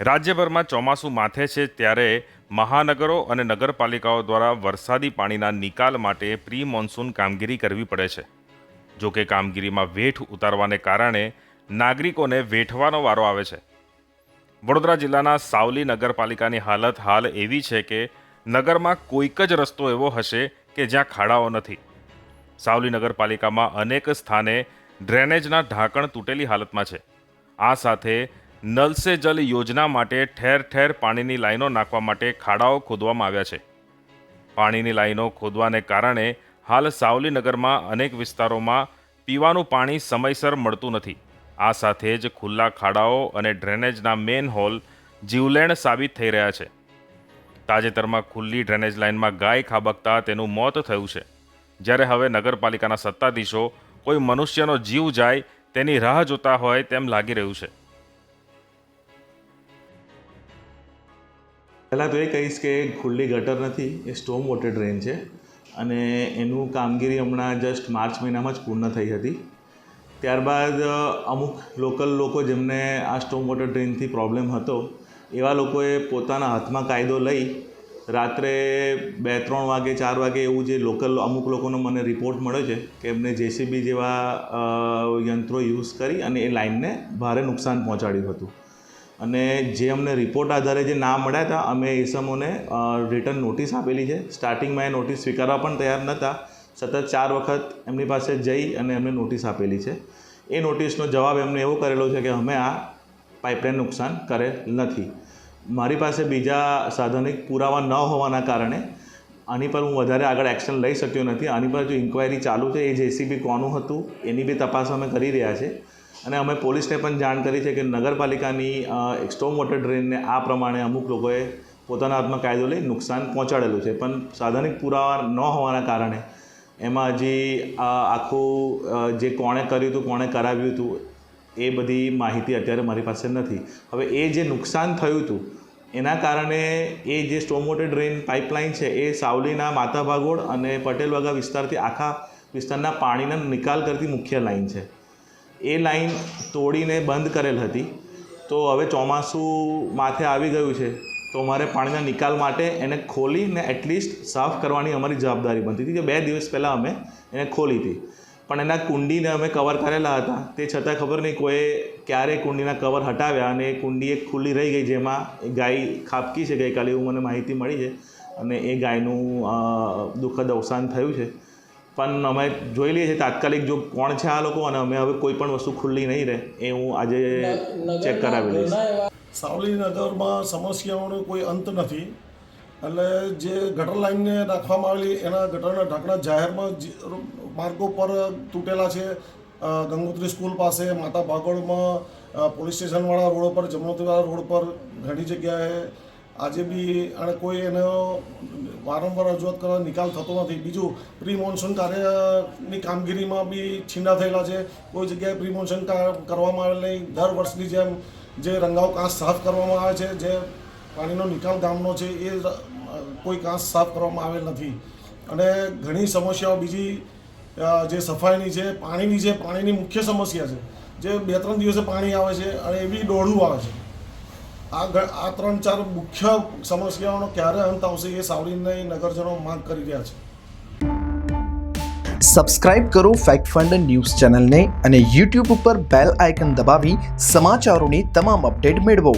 રાજ્યભરમાં ચોમાસું માથે છે ત્યારે મહાનગરો અને નગરપાલિકાઓ દ્વારા વરસાદી પાણીના નિકાલ માટે પ્રી મોન્સૂન કામગીરી કરવી પડે છે. જો કે કામગીરીમાં વેઠ ઉતારવાને કારણે નાગરિકોને વેઠવાનો વારો આવે છે. વડોદરા જિલ્લાના સાવલી નગરપાલિકાની હાલત હાલ એવી છે કે નગરમાં કોઈક જ રસ્તો એવો હશે કે જ્યાં ખાડાઓ નથી. સાવલી નગરપાલિકામાં અનેક સ્થાને ડ્રેનેજના ઢાંકણ તૂટેલી હાલતમાં છે. આ સાથે નલ સે જલ યોજના માટે ઠેર ઠેર પાણીની લાઈનો નાખવા માટે ખાડાઓ ખોદવામાં આવ્યા છે. પાણીની લાઈનો ખોદવાને કારણે હાલ સાવલી નગરમાં અનેક વિસ્તારોમાં પીવાનું પાણી સમયસર મળતું નથી. આ સાથે જ ખુલ્લા ખાડાઓ અને ડ્રેનેજના મેન હોલ જીવલેણ સાબિત થઈ રહ્યા છે. તાજેતરમાં ખુલ્લી ડ્રેનેજ લાઇનમાં ગાય ખાબકતા તેનું મોત થયું છે. જ્યારે હવે નગરપાલિકાના સત્તાધીશો કોઈ મનુષ્યનો જીવ જાય તેની રાહ જોતા હોય તેમ લાગી રહ્યું છે. પહેલાં તો એ કહીશ કે ખુલ્લી ગટર નથી, એ સ્ટોમ વોટર ડ્રેન છે. અને એનું કામગીરી હમણાં જસ્ટ માર્ચ મહિનામાં જ પૂર્ણ થઈ હતી. ત્યારબાદ અમુક લોકલ લોકો જેમને આ સ્ટોમ વોટર ડ્રેનથી પ્રોબ્લેમ હતો, એવા લોકોએ પોતાના હાથમાં કાયદો લઈ રાત્રે બે, ત્રણ વાગે, ચાર વાગે એવું જે લોકલ અમુક લોકોનો મને રિપોર્ટ મળ્યો છે કે એમને જેસીબી જેવા યંત્રો યુઝ કરી અને એ લાઇનને ભારે નુકસાન પહોંચાડ્યું હતું. અને જે અમને રિપોર્ટ આધારે જે ના મળ્યા હતા, અમે ઇસમોને રિટર્ન નોટિસ આપેલી છે. સ્ટાર્ટિંગમાં એ નોટિસ સ્વીકારવા પણ તૈયાર નહોતા સતત ચાર વખત એમની પાસે જઈ અને એમને નોટિસ આપેલી છે. એ નોટિસનો જવાબ એમને એવો કરેલો છે કે અમે આ પાઇપલાઇન નુકસાન કરેલ નથી. મારી પાસે બીજા સાધનિક પુરાવા ન હોવાના કારણે આની પર હું વધારે આગળ એક્શન લઈ શક્યો નથી. આની પર જો ઇન્ક્વાયરી ચાલુ છે, એ જેસીબી કોનું હતું, એની બી તપાસ અમે કરી રહ્યા છે અને અમે પોલીસને પણ જાણ કરી છે કે નગરપાલિકાની સ્ટોમ વોટર ડ્રેનને આ પ્રમાણે અમુક લોકોએ પોતાના હાથમાં કાયદો લઈ નુકસાન પહોંચાડેલું છે. પણ સાધનિક પુરાવા ન હોવાના કારણે એમાં હજી આખું જે કોણે કર્યું હતું, કોણે કરાવ્યું હતું, એ બધી માહિતી અત્યારે મારી પાસે નથી. હવે એ જે નુકસાન થયું હતું, એના કારણે એ જે સ્ટોમ ડ્રેન પાઇપલાઇન છે, એ સાવલીના માતા ભાગોળ અને પટેલવાગા વિસ્તારથી આખા વિસ્તારના પાણીના નિકાલ કરતી મુખ્ય લાઇન છે. એ લાઈન તોડીને બંધ કરેલ હતી. તો હવે ચોમાસું માથે આવી ગયું છે. તો અમારે પાણીના નિકાલ માટે એને ખોલીને એટલીસ્ટ સાફ કરવાની અમારી જવાબદારી બનતી હતી. જે બે દિવસ પહેલાં અમે એને ખોલી હતી. પણ એના કુંડીને અમે કવર કરેલા હતા. તે છતાં ખબર નહીં કોઈએ ક્યારે કુંડીના કવર હટાવ્યા અને એ કુંડી એક ખુલ્લી રહી ગઈ જેમાં ગાય ખાબકી છે ગઈકાલે એવું મને માહિતી મળી છે. અને એ ગાયનું દુઃખદ અવસાન થયું છે. પણ અમે જોઈ લઈએ છીએ તાત્કાલિક જો કોણ છે આ લોકો અને અમે હવે કોઈ પણ વસ્તુ ખુલ્લી નહીં રહે એ હું આજે ચેક કરાવી લઈશ. સાવલી નગરમાં સમસ્યાઓનો કોઈ અંત નથી. એટલે જે ગટર લાઇનને નાખવામાં આવેલી એના ગટરના ઢાંકણા જાહેરમાં માર્ગો પર તૂટેલા છે. ગંગોત્રી સ્કૂલ પાસે માતા ભાગોળમાં પોલીસ સ્ટેશનવાળા રોડ પર જમનોત્રીવાળા રોડ પર ઘણી જગ્યાએ આજે બી અને કોઈ એનો વારંવાર રજૂઆત કરવા નિકાલ થતો નથી. બીજું પ્રી મોન્સૂન કાર્યની કામગીરીમાં બી છીંડા થયેલા છે. કોઈ જગ્યાએ પ્રી મોન્સૂન કરવામાં આવેલ નહીં. દર વર્ષની જેમ જે રંગાવ કાંસ સાફ કરવામાં આવે છે, જે પાણીનો નિકાલ ગામનો છે, એ કોઈ કાંસ સાફ કરવામાં આવેલ નથી. અને ઘણી સમસ્યાઓ, બીજી જે સફાઈની છે, પાણીની છે પાણીની મુખ્ય સમસ્યા છે, જે બે ત્રણ દિવસે પાણી આવે છે અને એ બી દોઢું આવે છે. આ આ ત્રણ ચાર મુખ્ય સમસ્યાઓનો ક્યારે અંત આવશે એ સાવરીને નગરજનો માંગ કરી રહ્યા છે. સબસ્ક્રાઇબ કરો ફેક્ટ ફંડ ન્યૂઝ ચેનલને અને યુટ્યુબ ઉપર બેલ આઇકન દબાવી સમાચારોની તમામ અપડેટ મેળવો.